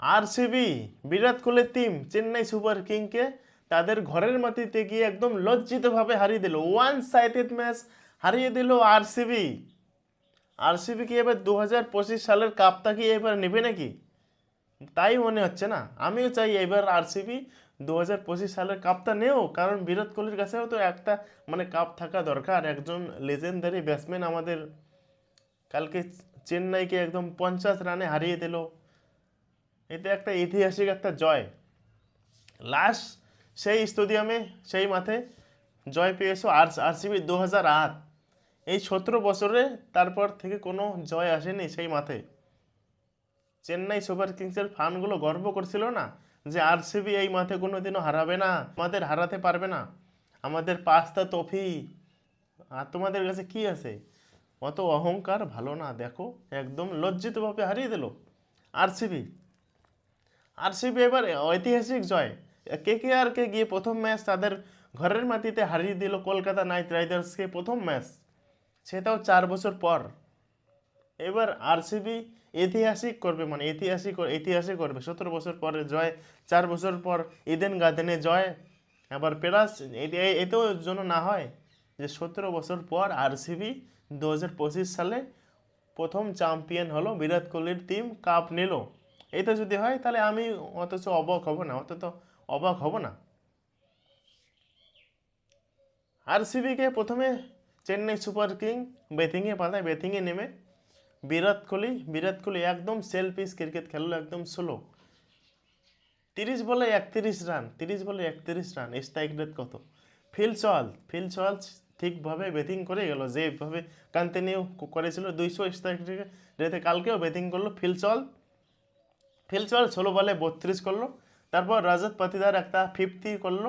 RCB, বিরাট কোহলির team Chennai super কিংকে তাদের ঘরের মাটিতে গিয়ে একদম লজ্জিতভাবে হারিয়ে দিল। ওয়ান সাইডেড ম্যাচ হারিয়ে দিল আরসিবি। আরসিবি কি এবার দু হাজার পঁচিশ সালের কাপটা কি এবার নেবে নাকি? তাই মনে হচ্ছে না। আমিও চাই এবার আরসিবি দু হাজার পঁচিশ সালের কাপটা নেও, কারণ বিরাট কোহলির কাছেও তো একটা মানে কাপ থাকা দরকার। একজন লেজেন্ডারি ব্যাটসম্যান আমাদের কালকে চেন্নাইকে একদম পঞ্চাশ রানে হারিয়ে দিল। এটা একটা ঐতিহাসিক একটা জয়। লাস্ট সেই স্টেডিয়ামে, সেই মাঠে জয় পেয়েছ আর, আরসিবি দু হাজার আট। এই সতেরো বছরে তারপর থেকে কোনো জয় আসেনি সেই মাঠে। চেন্নাই সুপার কিংসের ফানগুলো গর্ব করছিল না যে আরসিবি এই মাঠে কোনো দিনও হারাবে না, আমাদের হারাতে পারবে না। আমাদের পাঁচটা ট্রফি। আর তোমাদের কাছে কি আছে? অত অহংকার ভালো না, দেখো। একদম লজ্জিতভাবে হারিয়ে দিল আরসিবি। আরসিবি এবার ঐতিহাসিক জয়। কে কে আর কে গিয়ে প্রথম ম্যাচ তাদের ঘরের মাটিতে হারিয়ে দিল কলকাতা নাইট রাইডার্সকে প্রথম ম্যাচ সেটাও চার বছর পর। এবার আরসিবি ঐতিহাসিক করবে মানে ঐতিহাসিক ঐতিহাসিক করবে। সতেরো বছর পরে জয়, চার বছর পর ইডেন গার্ডেনে জয়। আবার প্লাস এতেও জন্য না হয় যে সতেরো বছর পর আরসিবি দু হাজার পঁচিশ সালে প্রথম চ্যাম্পিয়ন হলো বিরাট কোহলির টিম কাপ নিল। এটা যদি হয়, তাহলে আমি অথচ অবাক হব না অত তো অবাক হব না। আরসিবিকে প্রথমে চেন্নাই সুপার কিং ব্যাটিংয়ে পাঠায় ব্যাটিংয়ে নেমে বিরাট কোহলি বিরাট কোহলি একদম সেল পিস ক্রিকেট খেললো, একদম স্লো তিরিশ বলে একত্রিশ রান, তিরিশ বলে একত্রিশ রান স্ট্রাইক রেট কত? ফিল চল ফিল চল ঠিকভাবে ব্যাটিং করে গেল, যেভাবে কন্টিনিউ করেছিল, দুইশো স্ট্রাইক রেটে কালকেও ব্যাটিং করল, ফিল চল ফিল ষোলো বলে বত্রিশ করল, তারপর রাজত পাতিদার একটা ফিফটি করল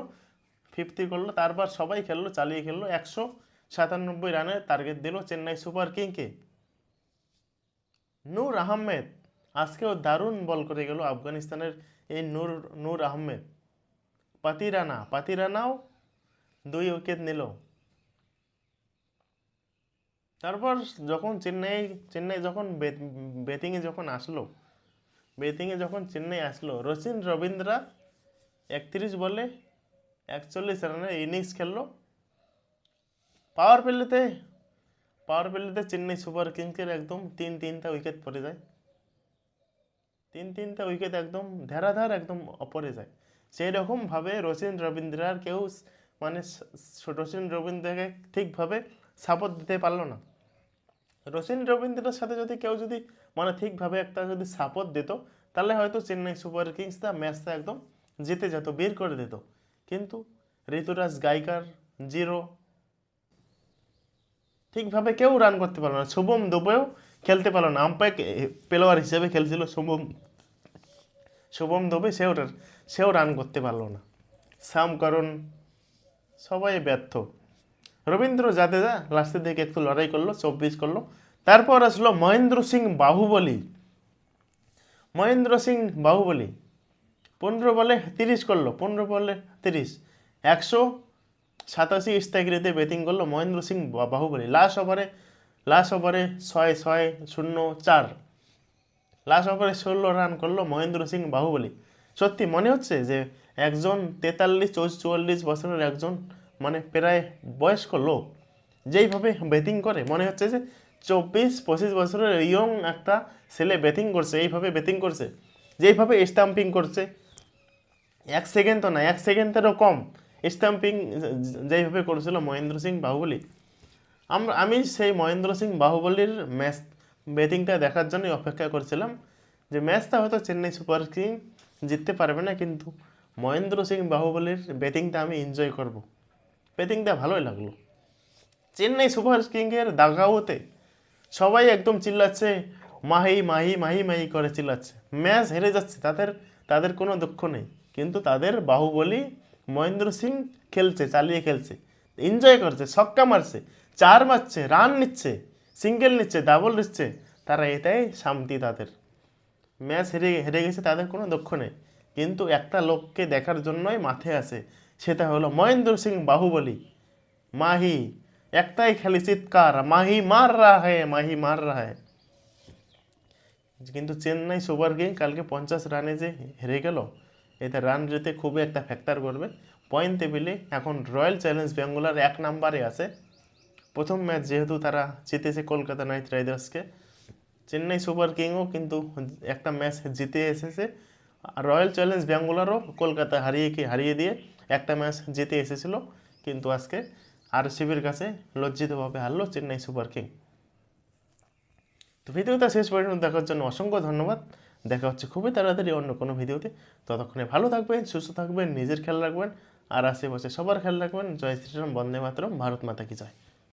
ফিফটি করল, তারপর সবাই খেললো, চালিয়ে খেললো, একশো সাতানব্বই রানের টার্গেট দিল চেন্নাই সুপার কিংকে। নূর আহমেদ, আজকেও দারুণ বল করে গেল আফগানিস্তানের এই নূর নূর আহমেদ। পাতিরানা, পাতিরানাও দুই উইকেট নিল। তারপর যখন চেন্নাই চেন্নাই যখন ব্যাটিংয়ে যখন আসলো ব্যাটিংয়ে যখন চেন্নাই আসলো রচিন রবীন্দ্রা একত্রিশ বলে একচল্লিশ রানের ইনিংস খেললো। পাওয়ার প্লেতে পাওয়ার প্লেতে চেন্নাই সুপার কিংসের একদম তিন তিনটা উইকেট পড়ে যায়। তিন তিনটা উইকেট একদম ধারাধার একদম অপরে যায়। সেই রকমভাবে রচিন রবীন্দ্রার কেউ মানে রচিন রবীন্দ্রকে ঠিকভাবে সাপোর্ট দিতে পারল না। রচিন রবীন্দ্রের সাথে যদি কেউ যদি মানে ঠিকভাবে একটা যদি সাপোর্ট দিত, তাহলে হয়তো চেন্নাই সুপার কিংসটা ম্যাচটা একদম জিতে যেত, বের করে দিত। কিন্তু ঋতুরাজ গাইকার জিরো। ঠিকভাবে কেউ রান করতে পারল না। শুভম দুবেও খেলতে পারল না। আম্পায়ার প্লেয়ার হিসেবে খেলছিল শুভম। শুভম দুবে সেও সেও রান করতে পারল না। শ্যাম করণ সবাই ব্যর্থ। রবীন্দ্র জাদেজা লাস্টের দিকে একটু লড়াই করল, চব্বিশ করল। তারপর আসলো মহেন্দ্র সিং বাহুবলী। মহেন্দ্র সিং বাহুবলী। পনেরো বলে তিরিশ করল, পনেরো বলে তিরিশ। একশো সাতাশি স্ট্রাইক ব্যাটিং করল মহেন্দ্র সিং বাহুবলী। লাস্ট ওভারে লাস্ট ওভারে ছয় ছয়, শূন্য, চার। লাস্ট ওভারে ষোলো রান করল মহেন্দ্র সিং বাহুবলী। সত্যি মনে হচ্ছে যে একজন তেতাল্লিশ, চৌচল্লিশ বছরের একজন মানে প্রায় বয়স্ক লোক যেইভাবে ব্যাটিং করে, মনে হচ্ছে যে চব্বিশ, পঁচিশ বছরের ইয়ং একটা ছেলে ব্যাটিং করছে, এইভাবে ব্যাটিং করছে, যেইভাবে স্টাম্পিং করছে। এক সেকেন্ড তো না এক সেকেন্ডেরও কম। স্টাম্পিং যেইভাবে করেছিল মহেন্দ্র সিং বাহুবলি। আমরা, আমি সেই মহেন্দ্র সিং বাহুবলির ম্যাচ ব্যাটিংটা দেখার জন্যই অপেক্ষা করছিলাম যে ম্যাচটা হয়তো চেন্নাই সুপার কিং জিততে পারবে না, কিন্তু মহেন্দ্র সিং বাহুবলির ব্যাটিংটা আমি এনজয় করব। ব্যাটিংটা ভালোই লাগল। চেন্নাই সুপার কিংয়ের দাগাওতে সবাই একদম চিল্লাচ্ছে, মাহি মাহি মাহি মাহি করে চিল্লাচ্ছে। ম্যাচ হেরে যাচ্ছে, তাদের তাদের কোনো দুঃখ নেই। কিন্তু তাদের বাহুবলী মহেন্দ্র সিং খেলছে, চালিয়ে খেলছে। এনজয় করছে, ছক্কা মারছে, চার মারছে রান নিচ্ছে সিঙ্গেল নিচ্ছে ডাবল নিচ্ছে তারা এটাই শান্তি তাদের। ম্যাচ হেরে হেরে গেছে, তাদের কোনো দুঃখ নেই। কিন্তু একটা লোককে দেখার জন্যই মাঠে আসে, সেটা হলো মহেন্দ্র সিং বাহুবলী। মাহি একটাই খালি চিৎকার মাহি মার রা মাহি মার রা কিন্তু চেন্নাই সুপার কিং কালকে পঞ্চাশ রানে যে হেরে গেল, এতে রান রেতে খুবই একটা ফ্যাক্টর করবে। পয়েন্ট টেবিলে এখন রয়্যাল চ্যালেঞ্জ বেঙ্গলার এক নাম্বারে আছে। প্রথম ম্যাচ যেহেতু তারা জিতেছে কলকাতা নাইট রাইডার্সকে, চেন্নাই সুপার কিংও কিন্তু একটা ম্যাচ জিতে এসেছে। আর রয়্যাল চ্যালেঞ্জ ব্যাঙ্গালোরও কলকাতা হারিয়ে কি হারিয়ে দিয়ে একটা ম্যাচ জিতে এসেছিল। কিন্তু আজকে আরসিবির কাছে লজ্জিতভাবে হারলো চেন্নাই সুপার কিং। তো ভিডিওটা শেষ পর্যন্ত দেখার জন্য অসংখ্য ধন্যবাদ। দেখা হচ্ছে খুবই তাড়াতাড়ি অন্য কোনো ভিডিওতে। ততক্ষণে ভালো থাকবেন, সুস্থ থাকবেন, নিজের খেয়াল রাখবেন, আর আশেপাশে সবার খেয়াল রাখবেন। জয় শ্রীরাম, বন্দে মাতরম, ভারত মাতা কি জয়।